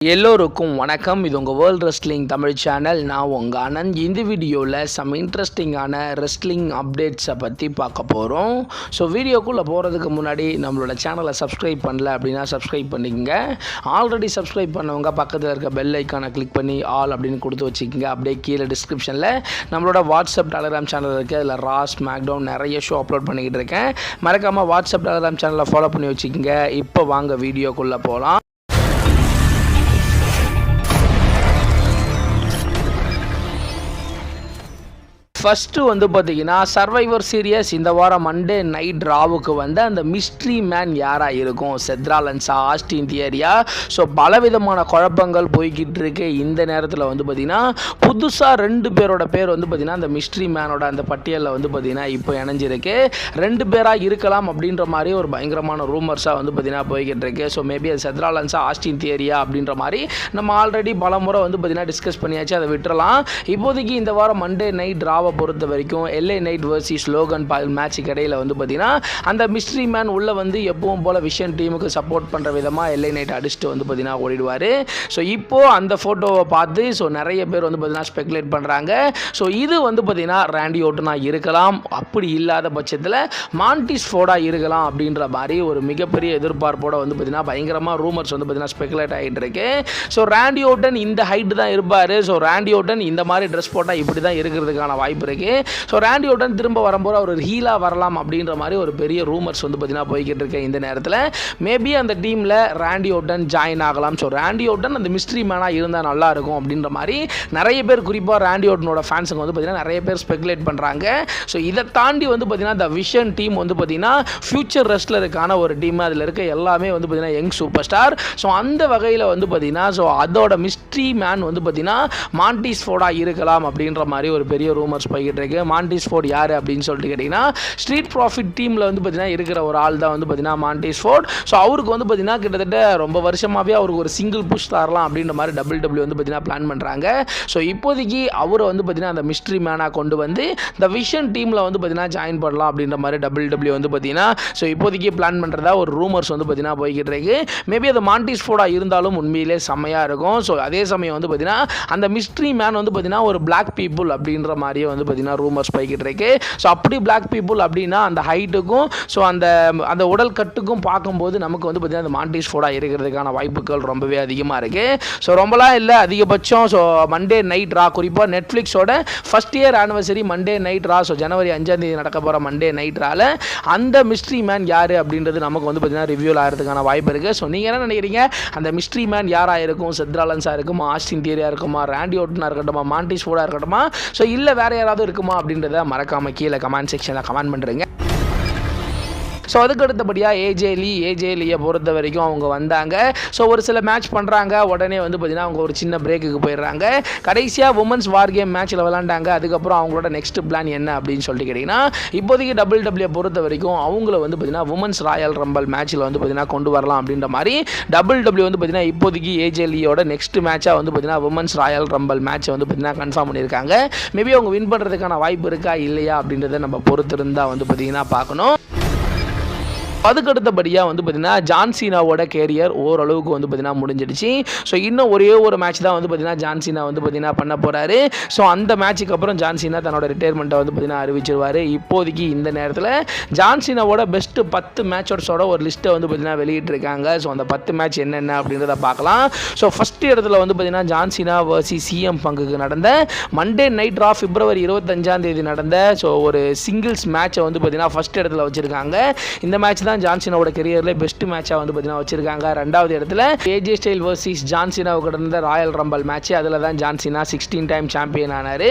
எல்லோருக்கும் வணக்கம். இது உங்கள் வேர்ல்ட் ரெஸ்லிங் தமிழ் சேனல் நான் உங்கள் அனந்த் இந்த வீடியோவில் சம் இன்ட்ரெஸ்டிங்கான ரெஸ்லிங் அப்டேட்ஸை பற்றி பார்க்க போகிறோம் ஸோ வீடியோக்குள்ளே போகிறதுக்கு முன்னாடி நம்மளோட சேனலை சப்ஸ்கிரைப் பண்ணல அப்படின்னா சப்ஸ்கிரைப் பண்ணிக்கங்க. ஆல்ரெடி சப்ஸ்கிரைப் பண்ணவங்க பக்கத்தில் இருக்க பெல் ஐக்கானை கிளிக் பண்ணி ஆல் அப்படின்னு கொடுத்து வச்சுக்கோங்க. அப்படியே கீழே டிஸ்கிரிப்ஷனில் நம்மளோட வாட்ஸ்அப் டெலகிராம் சேனல் இருக்குது அதில் ராஸ் மேக்டவுன் நிறைய ஷோ அப்லோட் பண்ணிக்கிட்டு இருக்கேன். மறக்காமல் வாட்ஸ்அப் டெலகிராம் சேனலை ஃபாலோ பண்ணி வச்சுக்கோங்க. இப்போ வாங்க வீடியோக்குள்ளே போகலாம் ஃபஸ்ட்டு வந்து பார்த்தீங்கன்னா சர்வைவர் சீரியஸ் இந்த வாரம் மண்டே நைட் ராவுக்கு வந்து அந்த மிஸ்ட்ரி மேன் யாராக இருக்கும்? செத்ராலன்ஸா ஆஸ்டின் தியரியா ஸோ பலவிதமான குழப்பங்கள் போய்கிட்டு இருக்கு. இந்த நேரத்தில் வந்து பார்த்திங்கன்னா புதுசாக ரெண்டு பேரோட பேர் வந்து பார்த்திங்கன்னா அந்த மிஸ்ட்ரி மேனோட அந்த பட்டியலில் வந்து பார்த்திங்கன்னா இப்போ இணைஞ்சிருக்கு. ரெண்டு பேராக இருக்கலாம் அப்படின்ற மாதிரி ஒரு பயங்கரமான ரூமர்ஸாக வந்து பார்த்திங்கன்னா போய்கிட்டு இருக்கு. ஸோ மேபி அது செத்ராலன்ஸா ஆஸ்டின் தியரியா அப்படின்ற மாதிரி நம்ம ஆல்ரெடி பல முறை வந்து பார்த்திங்கன்னா டிஸ்கஸ் பண்ணியாச்சு. அதை விட்டுறலாம். இப்போதைக்கு இந்த வாரம் மண்டே நைட் ராவை பொறுத்த வரைக்கும் LA Knight versus Logan Paul மேட்சுக்கு இடையில் வந்து பார்த்தீங்கன்னா அந்த மிஸ்ட்ரி மேன் உள்ளே வந்து எப்பவும் போல் விஷன் டீமுக்கு சப்போர்ட் பண்ணுற விதமாக எல்ஏ நைட் அடிச்சுட்டு வந்து பார்த்தீங்கன்னா ஓடிடுவார். ஸோ இப்போது அந்த ஃபோட்டோவை பார்த்து ஸோ நிறைய பேர் வந்து பார்த்தீங்கன்னா ஸ்பெகுலேட் பண்ணுறாங்க ஸோ இது வந்து பார்த்தீங்கன்னா ரேண்டி ஓட்டனாக இருக்கலாம். அப்படி இல்லாத பட்சத்தில் மான்டிஸ் ஃபோர்டா இருக்கலாம் அப்படின்ற மாதிரி ஒரு மிகப்பெரிய எதிர்பார்ப்போட வந்து பார்த்தீங்கன்னா பயங்கரமாக ரூமர்ஸ் வந்து பார்த்தீங்கன்னா ஸ்பெகுலேட் ஆகிட்டு இருக்கு. ஸோ ரேண்டி ஓட்டன் இந்த ஹைட் தான் இருப்பார். ஸோ ரேண்டி ஓட்டன் இந்த மாதிரி ட்ரெஸ் போட்டால் இப்படி தான் இருக்கிறதுக்கான வாய்ப்பு பிறகு ஸோ ரேண்டி ஓட்டன் திரும்ப வரும்போது அவர் ஒரு ஹீலாக வரலாம் அப்படின்ற மாதிரி ஒரு பெரிய ரூமர்ஸ் வந்து பார்த்தீங்கன்னா போய்கிட்டு இருக்கு இந்த நேரத்தில். மேபி அந்த டீமில் ரேண்டி ஓட்டன் ஜாயின் ஆகலாம். ஸோ ரேண்டி ஓட்டன் அந்த மிஸ்ட்ரி மேனாக இருந்தால் நல்லா இருக்கும் அப்படின்ற மாதிரி நிறைய பேர் குறிப்பாக ரேண்டி ஓட்டனோட ஃபேன்ஸுங்க வந்து பார்த்தீங்கன்னா நிறைய பேர் ஸ்பெகுலேட் பண்ணுறாங்க ஸோ இதை தாண்டி வந்து பார்த்தீங்கன்னா த விஷன் டீம் வந்து பார்த்தீங்கன்னா ஃபியூச்சர் ரெஸ்லருக்கான ஒரு டீம் அதில் இருக்க எல்லாமே வந்து பார்த்தீங்கன்னா யங் சூப்பர் ஸ்டார் ஸோ அந்த வகையில் வந்து பார்த்தீங்கன்னா ஸோ அதோட மிஸ்ட்ரி மேன் வந்து பார்த்தீங்கன்னா மாண்டிஸ் ஃபோடா இருக்கலாம் அப்படின்ற மாதிரி ஒரு பெரிய ரூமர்ஸ் போய்கிட்டு இருக்கு மாண்டிஸ் ஃபோர்ட் யார் அப்படின்னு சொல்லிட்டு கேட்டிங்கன்னா ஸ்ட்ரீட் ப்ராஃபிட் டீமில் வந்து பார்த்திங்கன்னா இருக்கிற ஒரு ஆள் தான் வந்து பார்த்தீங்கன்னா மாண்டிஸ் ஃபோர்ட் ஸோ அவருக்கு வந்து பார்த்திங்கன்னா கிட்டத்தட்ட ரொம்ப வருஷமாகவே அவருக்கு ஒரு சிங்கிள் புஷ் தரலாம் அப்படின்ற மாதிரி டபுள் டபிள்யூ வந்து பார்த்தீங்கன்னா பிளான் பண்ணுறாங்க ஸோ இப்போதைக்கு அவரை வந்து பார்த்திங்கன்னா அந்த மிஸ்ட்ரி மேனாக கொண்டு வந்து இந்த விஷன் டீமில் வந்து பார்த்தீங்கன்னா ஜாயின் பண்ணலாம் அப்படின்ற மாதிரி டபுள் டபிள்யூ வந்து பார்த்திங்கன்னா ஸோ இப்போதைக்கு பிளான் பண்ணுறதா ஒரு ரூமர்ஸ் வந்து பார்த்தீங்கன்னா போய்கிட்டு இருக்கு மேபி அது மாண்டிஸ் ஃபோர்டாக இருந்தாலும் உண்மையிலே செம்மையாக இருக்கும். ஸோ அதே சமயம் வந்து பார்த்திங்கன்னா அந்த மிஸ்ட்ரி மேன் வந்து பார்த்திங்கன்னா ஒரு பிளாக் பீப்புள் அப்படின்ற மாதிரியே வந்து பார்த்தீங்கன்னா ரூமர்ஸ் போய்கிட்டு இருக்கு. ஸோ அப்படி பிளாக் பீப்புள் அப்படின்னா அந்த ஹைட்டுக்கும் ஸோ அந்த அந்த உடல் கட்டுக்கும் பார்க்கும்போது நமக்கு வந்து பார்த்திங்கன்னா அந்த மாண்டிஸ் ஃபோடாக இருக்கிறதுக்கான வாய்ப்புகள் ரொம்பவே அதிகமாக இருக்குது ஸோ ரொம்பலாம் இல்லை அதிகபட்சம் ஸோ மண்டே நைட் ரா குறிப்பாக நெட்ஃப்ளிக்ஸோட first year anniversary Monday night Raw so ஜனவரி அஞ்சாம் தேதி நடக்க போகிற மண்டே நைட் ரால அந்த மிஸ்ட்ரி மேன் யார் அப்படின்றது நமக்கு வந்து பார்த்தீங்கன்னா ரிவ்யூவில் ஆகிறதுக்கான வாய்ப்பு இருக்குது ஸோ நீங்கள் என்ன நினைக்கிறீங்க? அந்த மிஸ்ட்ரி மேன் யாராக இருக்கும்? செத்ராலன்ஸாக இருக்குமா? ஆஸ்டின் தியரியாக இருக்குமா? ரேண்டி ஓட்டனாக இருக்கட்டுமா? மாண்டிஸ் ஃபோடாக இருக்கட்டுமா? ஸோ இல்லை வேறு ஏதாவது இருக்குமா அப்படின்றத மறக்காமல் கீழே கமெண்ட் செக்ஷனில் கமெண்ட் பண்ணுறேங்க ஸோ அதுக்கு அடுத்தபடியாக ஏஜே லீ ஏஜே லீயை பொறுத்த வரைக்கும் அவங்க வந்தாங்க. ஸோ ஒரு சில மேட்ச் பண்ணுறாங்க உடனே வந்து பார்த்திங்கன்னா அவங்க ஒரு சின்ன பிரேக்குக்கு போயிடுறாங்க. கடைசியாக உமன்ஸ் வார் கேம் மேட்ச்சில் விளாண்டாங்க அதுக்கப்புறம் அவங்களோட நெக்ஸ்ட் பிளான் என்ன அப்படின்னு சொல்லிட்டு கேட்டிங்கன்னா இப்போதைக்கு டபுள் டபிள்யூ பொறுத்த வரைக்கும் அவங்கள வந்து பார்த்திங்கன்னா உமன்ஸ் ராயல் ரம்பல் மேட்ச்சில் வந்து பார்த்திங்கன்னா கொண்டு வரலாம் அப்படின்ற மாதிரி டபுள் டபிள்யூ வந்து பார்த்திங்கன்னா இப்போதைக்கு ஏஜே லீயோட நெக்ஸ்ட் மேட்சாக வந்து பார்த்திங்கன்னா உமன்ஸ் ராயல் ரம்பல் மேட்ச்சை வந்து பார்த்திங்கன்னா கன்ஃபார்ம் பண்ணியிருக்காங்க. மேபி அவங்க வின் பண்ணுறதுக்கான வாய்ப்பு இருக்கா இல்லையா அப்படின்றத நம்ம பொறுத்திருந்தால் வந்து பார்த்திங்கன்னா பார்க்கணும். அதுக்கு அடுத்தபடியாக வந்து பார்த்திங்கன்னா ஜான்சீனாவோட கேரியர் ஓரளவுக்கு வந்து பார்த்திங்கன்னா முடிஞ்சிடுச்சு. ஸோ இன்னும் ஒரே ஒரு மேட்ச் தான் வந்து பார்த்திங்கன்னா ஜான்சீனா வந்து பார்த்திங்கன்னா பண்ண போகிறாரு ஸோ அந்த மேட்ச்சுக்கு அப்புறம் ஜான்சீனா தன்னோட ரிட்டையர்மெண்ட்டை வந்து பார்த்திங்கன்னா அறிவிச்சிருவார். இப்போதைக்கு இந்த நேரத்தில் ஜான்சீனாவோட பெஸ்ட்டு பத்து மேட்சோட ஒரு லிஸ்ட்டை வந்து பார்த்திங்கன்னா வெளியிட்டிருக்காங்க. ஸோ அந்த பத்து மேட்ச் என்னென்ன அப்படின்றத பார்க்கலாம். ஸோ ஃபஸ்ட் இடத்துல வந்து பார்த்திங்கன்னா ஜான்சீனா வர்சி சிஎம் பங்குக்கு நடந்த மண்டே நைட் ரா பிப்ரவரி இருபத்தஞ்சாம் தேதி நடந்த ஸோ ஒரு சிங்கிள்ஸ் மேட்சை வந்து பார்த்திங்கன்னா ஃபஸ்ட் இடத்துல வச்சுருக்காங்க. இந்த மேட்ச் தான் ஜான்சினாவோட கெரியரில் பெஸ்ட் மேட்சாக வந்து பார்த்தீங்கன்னா வச்சிருக்காங்க. ரெண்டாவது இடத்துல ஏஜே ஸ்டைல் வர்சஸ் ஜான்சினாவுக்கு நடந்த ராயல் ரம்பல் மேட்ச் அதில் தான் ஜான்சினா சிக்ஸ்டீன் டைம் சாம்பியன் ஆனார்.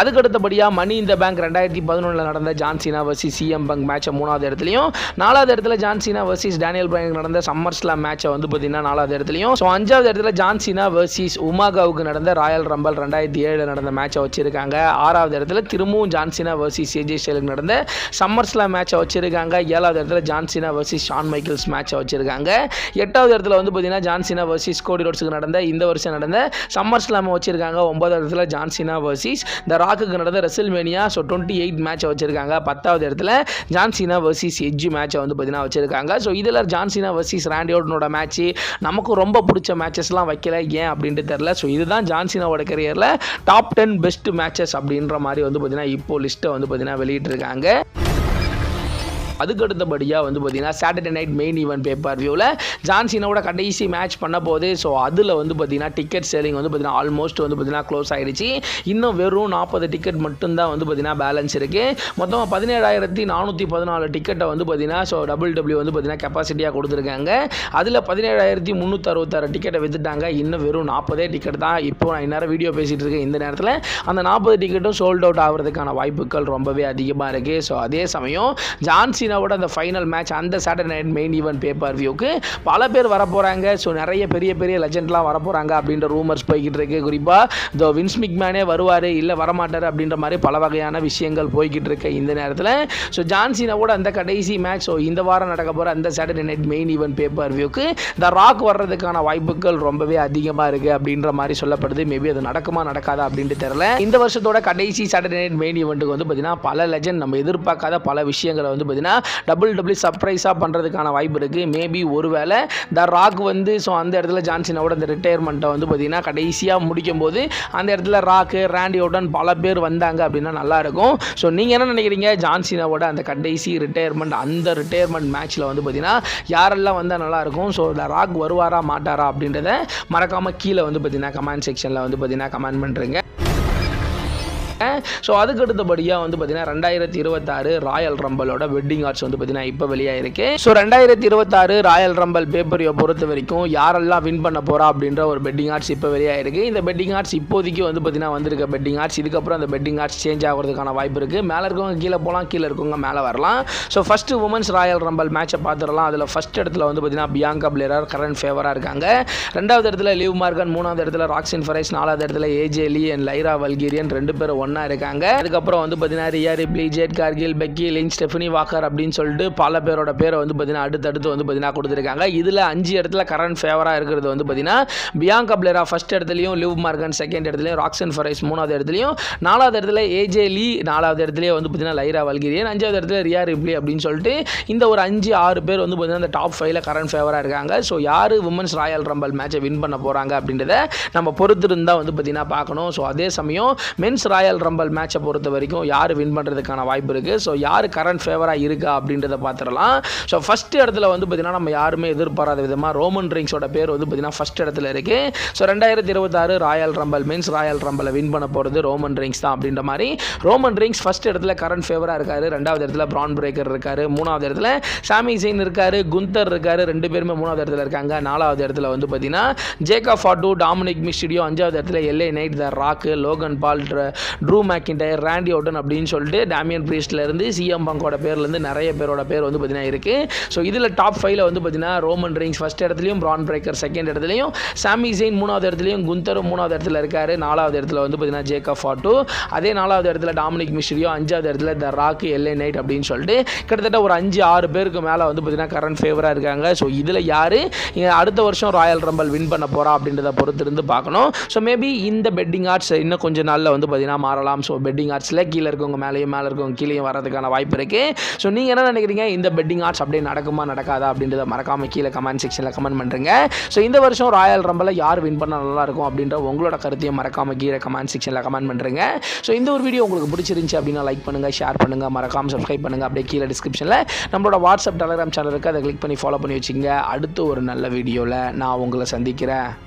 அதுக்கு அடுத்தபடியாக மணி இந்த பேங்க் ரெண்டாயிரத்தி பதினொன்றில் நடந்த ஜான்சினா வர்சஸ் சிஎம் பங்க் மேட்சை மூணாவது இடத்துலையும். நாலாவது இடத்துல John Cena versus Daniel Bryan நடந்த சம்மர் ஸ்லாம் மேட்சை வந்து பார்த்தீங்கன்னா நாலாவது இடத்துலையும். ஸோ அஞ்சாவது இடத்துல ஜான்சினா வர்சஸ் உமாகாவுக்கு நடந்த ராயல் ரம்பல் ரெண்டாயிரத்தி ஏழில் நடந்த மேட்சை வச்சிருக்காங்க. ஆறாவது இடத்துல திரும்பவும் ஜான்சினா வர்சஸ் ஏஜே ஸ்டைலுக்கு நடந்த சம்மர் ஸ்லாம் மேட்சை வச்சிருக்காங்க. ஏழாவது இடத்துல John Cena John Cena versus Shawn Michaels மேட்சை வச்சுருக்காங்க. எட்டாவது இடத்துல வந்து பார்த்தீங்கன்னா ஜான்சினா வர்சஸ் கோடி ரோட்ஸுக்கு நடந்த இந்த வருஷம் நடந்த சம்மர் ஸ்லாமை வச்சுருக்காங்க. ஒன்பதாவது இடத்துல ஜான்சினா வர்சஸ் த ராக்குக்கு நடந்த ரெசில்மேனியா ஸோ டுவெண்ட்டி எயிட் மேட்சை வச்சுருக்காங்க. பத்தாவது இடத்துல ஜான்சினா வர்சஸ் எஜ்ஜி மேட்சை வந்து பார்த்தீங்கன்னா வச்சுருக்காங்க. ஸோ இதில் ஜான்சினா வர்சஸ் ரேண்டியோடனோட மேட்ச்சு நமக்கு ரொம்ப பிடிச்ச மேட்சஸ்லாம் வைக்கல. ஏன் அப்படின்ட்டு தெரில ஸோ இதுதான் ஜான்சினாவோட கரியரில் டாப் டென் பெஸ்ட் மேட்சஸ் அப்படின்ற மாதிரி வந்து பார்த்தீங்கன்னா இப்போ லிஸ்ட்டை வந்து பார்த்தீங்கன்னா வெளியிட்டிருக்காங்க. அதுக்கு அடுத்தபடியாக வந்து பார்த்தீங்கன்னா Saturday night main event pay per வியூவில் ஜான்சினோட கடைசி மேட்ச் பண்ண போது ஸோ அதில் வந்து பார்த்தீங்கன்னா டிக்கெட் சேலிங் வந்து பார்த்தீங்கன்னா ஆல்மோஸ்ட் வந்து பார்த்தீங்கன்னா க்ளோஸ் ஆகிடுச்சு இன்னும் வெறும் நாற்பது டிக்கெட் மட்டும்தான் வந்து பார்த்தீங்கன்னா பேலன்ஸ் இருக்குது மொத்தமாக பதினேழாயிரத்தி நானூற்றி பதினாலு டிக்கெட்டை வந்து பார்த்தீங்கன்னா ஸோ டபுள் டபிள்யூ வந்து பார்த்தீங்கன்னா கெப்பாசிட்டியாக கொடுத்துருக்காங்க. அதில் பதினேழாயிரத்தி முந்நூற்றி அறுபத்தாறு டிக்கெட்டை விற்றுட்டாங்க இன்னும் வெறும் நாற்பதே டிக்கெட் தான். இப்போ நான் இந்நேரம் வீடியோ பேசிகிட்டு இருக்கேன். இந்த நேரத்தில் அந்த நாற்பது டிக்கெட்டும் சோல்ட் அவுட் ஆகிறதுக்கான வாய்ப்புகள் ரொம்பவே அதிகமாக இருக்குது ஸோ அதே சமயம் ஜான்சி சீனாவோட அந்த ஃபைனல் மேட்ச் அந்த Saturday night main event pay per வியூக்கு பல பேர் வர போகிறாங்க ஸோ நிறைய பெரிய பெரிய லெஜெண்ட்லாம் வர போகிறாங்க அப்படின்ற ரூமர்ஸ் போய்கிட்டு இருக்கு. குறிப்பாக இந்த வின்ஸ்மிக் மேனே வருவார் இல்லை வரமாட்டார் அப்படின்ற மாதிரி பல வகையான விஷயங்கள் போய்கிட்டு இருக்கு இந்த நேரத்தில். ஸோ ஜான்சினாவோட அந்த கடைசி மேட்ச் ஸோ இந்த வாரம் நடக்க போகிற அந்த Saturday night main event pay per வியூக்கு இந்த ராக் வர்றதுக்கான வாய்ப்புகள் ரொம்பவே அதிகமாக இருக்குது அப்படின்ற மாதிரி சொல்லப்படுது. மேபி அது நடக்குமா நடக்காதா அப்படின்ட்டு தெரில இந்த வருஷத்தோட கடைசி சாட்டர்டே நைட் மெயின் ஈவெண்ட்டுக்கு வந்து பார்த்தீங்கன்னா பல லெஜண்ட் நம்ம எதிர்பார்க்காத பல விஷயங்களை வந்து பார்த்தீங்கன்னா டபுள் டபுள் சர்ப்ரைஸாக பண்ணுறதுக்கான வாய்ப்பு இருக்குது மேபி ஒருவேளை த ராக் வந்து ஸோ அந்த இடத்துல ஜான்சினாவோட அந்த ரிட்டையர்மெண்ட்டை வந்து பார்த்திங்கன்னா கடைசியாக முடிக்கும் போது அந்த இடத்துல ராக்கு ரேண்டியோடன் பல பேர் வந்தாங்க அப்படின்னா நல்லாயிருக்கும் ஸோ நீங்கள் என்ன நினைக்கிறீங்க? ஜான்சினாவோட அந்த கடைசி ரிட்டையர்மெண்ட் அந்த ரிட்டையர்மெண்ட் மேட்ச்சில் வந்து பார்த்திங்கன்னா யாரெல்லாம் வந்தால் நல்லாயிருக்கும் ஸோ த ராக் வருவாரா மாட்டாரா அப்படின்றத மறக்காமல் கீழே வந்து பார்த்திங்கன்னா கமெண்ட் செக்ஷனில் வந்து பார்த்திங்கன்னா கமெண்ட் பண்ணுறேங்க ஸோ அதுக்கு அடுத்தபடியாக வந்து பார்த்தீங்கன்னா ரெண்டாயிரத்தி இருபத்தாறு ராயல் ரம்பலோட வெட்டிங் ஆர்ட்ஸ் வந்து பார்த்தீங்கன்னா இப்போ வெளியாயிருக்கு. ஸோ ரெண்டாயிரத்தி இருபத்தாறு ராயல் ரம்பல் பேப்பரியை பொறுத்த வரைக்கும் யாரெல்லாம் வின் பண்ண போகிறா அப்படின்ற ஒரு பெட்டிங் ஆர்ட்ஸ் இப்போ வெளியாயிருக்கு. இந்த பெட்டிங் ஆர்ட்ஸ் இப்போதைக்கு வந்து பார்த்தீங்கன்னா வந்திருக்க பெட்டிங் ஆர்ட்ஸ் இதுக்கப்புறம் அந்த பெட்டிங் ஆர்ட்ஸ் சேஞ்ச் ஆகிறதுக்கான வாய்ப்பு இருக்குது மேலே இருக்கவங்க கீழே போகலாம் கீழே இருக்கவங்க மேலே வரலாம். So first women's Royal Rumble மேட்சை பார்த்துடலாம் அதில் ஃபஸ்ட் இடத்துல வந்து பார்த்தீங்கன்னா பியாங்கா பிளேரர் கரண்ட் ஃபேவராக இருக்காங்க. ரெண்டாவது இடத்துல லிவ் மார்கன் மூணாவது இடத்துல ராக்ஸின் ஃபரைஸ் நாலாவது இடத்துல ஏஜே லீ அண்ட் லைரா வல்கீரியன் ரெண்டு பேரும் ஒன் ஒன்றா இருக்காங்க. அதுக்கப்புறம் வந்து பார்த்தீங்கன்னா Rhea Ripley Jade Cargill Becky Lynch Stephanie Vaquer அப்படின்னு சொல்லிட்டு பல பேரோட பேரை வந்து பார்த்தீங்கன்னா அடுத்தடுத்து வந்து பார்த்தீங்கன்னா கொடுத்துருக்காங்க. இதில் அஞ்சு இடத்துல கரண்ட் ஃபேவராக இருக்கிறது வந்து பார்த்தீங்கன்னா பியாங்கா பிளேரா ஃபஸ்ட் இடத்துலையும் லிவ் மார்கன் செகண்ட் இடத்துலையும் ராக்ஸன் ஃபரைஸ் மூணாவது இடத்துலையும் நாலாவது இடத்துல ஏஜே லீ நாலாவது இடத்துலேயே வந்து பார்த்தீங்கன்னா லைரா வல்கிரியன் அஞ்சாவது இடத்துல ரியா ரிப்ளி அப்படின்னு சொல்லிட்டு இந்த ஒரு அஞ்சு ஆறு பேர் வந்து பார்த்தீங்கன்னா இந்த டாப் ஃபைவ்ல கரண்ட் ஃபேவராக இருக்காங்க. ஸோ யார் உமன்ஸ் ராயல் ரம்பல் மேட்சை வின் பண்ண போகிறாங்க அப்படின்றத நம்ம பொறுத்திருந்தால் வந்து பார்த்தீங்கன்னா பார்க்கணும். ஸோ அதே சமயம் மென்ஸ் ராயல் ரம்பல் மேட்சை பொறுத்த வரைக்கும் யார் வின் பண்ணுறதுக்கான வாய்ப்பு இருக்குது ஸோ யார் கரண்ட் ஃபேவராக இருக்கா அப்படின்றத பார்த்துடலாம். ஸோ ஃபஸ்ட் இடத்துல வந்து பார்த்திங்கன்னா நம்ம யாருமே எதிர்பாராத விதமாக ரோமன் ரிங்ஸோட பேர் வந்து பார்த்திங்கன்னா ஃபஸ்ட் இடத்துல இருக்குது ஸோ ரெண்டாயிரத்தி இருபத்தாறு ராயல் ரம்பல் மீன்ஸ் ராயல் ரம்பலை வின் பண்ண போகிறது ரோமன் ரிங்ஸ் தான் அப்படின்ற மாதிரி. ரோமன் ரிங்ஸ் ஃபஸ்ட் இடத்துல கரண்ட் ஃபேவராக இருக்காரு. ரெண்டாவது இடத்துல ப்ரான் பிரேக்கர் இருக்காரு. மூணாவது இடத்துல சாமி ஜெயின் இருக்காரு. குந்தர் இருக்காரு. ரெண்டு பேருமே மூணாவது இடத்துல இருக்காங்க. நாலாவது இடத்துல வந்து பார்த்திங்கன்னா ஜேக்கா ஃபாட்டு டாமினிக் மிஸ்டிடியோ அஞ்சாவது இடத்துல LA Knight the Rock Logan Paul Drew McIntyre Randy Orton அப்படின்னு சொல்லிட்டு டேமியன் இருந்து சிஎம் பங்கோட பேர்லேருந்து நிறைய பேரோட பேர் வந்து பார்த்தீங்கன்னா இருக்குது ஸோ இதில் டாப் ஃபைவ்ல வந்து பார்த்தீங்கன்னா ரோமன் ரிங்ஸ் ஃபஸ்ட் இடத்துலையும் ப்ரான் பிரேக்கர் செகண்ட் இடத்துலையும் சாமி ஜெயின் மூணாவது இடத்துலையும் குந்தரும் மூணாவது இடத்துல இருக்கார். நாலாவது இடத்துல வந்து பார்த்தீங்கன்னா ஜேக்கப் ஃபாட்டு அதே நாலாவது இடத்துல டாமினிக் மிஸ்ட்ரியோ அஞ்சாவது இடத்துல த ராக்கு எல்ஏ நைட் அப்படின்னு சொல்லிட்டு கிட்டத்தட்ட ஒரு அஞ்சு ஆறு பேருக்கு மேலே வந்து பார்த்தீங்கன்னா கரண்ட் ஃபேவராக இருக்காங்க. ஸோ இதில் யார் அடுத்த வருஷம் ராயல் ரம்பல் வின் பண்ண போகிறா அப்படின்றத பொறுத்து இருந்து பார்க்கணும். ஸோ மேபி இந்த பெட்டிங் ஆர்ட்ஸ் இன்னும் கொஞ்சம் நாளில் வந்து பார்த்தீங்கன்னா மாறலாம். ஸோ பெட்டிங் ஆர்ட்ஸில் கீழே இருக்கவங்க மேலேயும் மேலே இருக்கவங்க கீழேயும் வரதுக்கான வாய்ப்பு இருக்குது ஸோ நீங்கள் என்ன நினைக்கிறீங்க? இந்த பெட்டிங் ஆர்ட்ஸ் அப்படியே நடக்குமா நடக்காதா அப்படின்றத மறக்காமல் கீழே கமெண்ட் செக்ஷனில் கமெண்ட் பண்ணுறீங்க ஸோ இந்த வருஷம் ராயல் ரம்பில் யார் வின் பண்ணால் நல்லாயிருக்கும் அப்படின்ற உங்களோட கருத்தையும் மறக்காமல் கீழே கமெண்ட் செக்ஷனில் கமெண்ட் பண்ணுறீங்க ஸோ இந்த ஒரு வீடியோ உங்களுக்கு பிடிச்சிருந்துச்சி அப்படின்னா லைக் பண்ணுங்கள் ஷேர் பண்ணுங்கள் மறக்காமல் சப்ஸ்கிரைப் பண்ணுங்கள் அப்படியே கீழே டிஸ்கிரிப்ஷனில் நம்மளோட வாட்ஸ்அப் டெலகிராம் சேனல் இருக்குது அதை கிளிக் பண்ணி ஃபாலோ பண்ணி வச்சுங்க அடுத்து ஒரு நல்ல வீடியோவில் நான் உங்களை சந்திக்கிறேன்.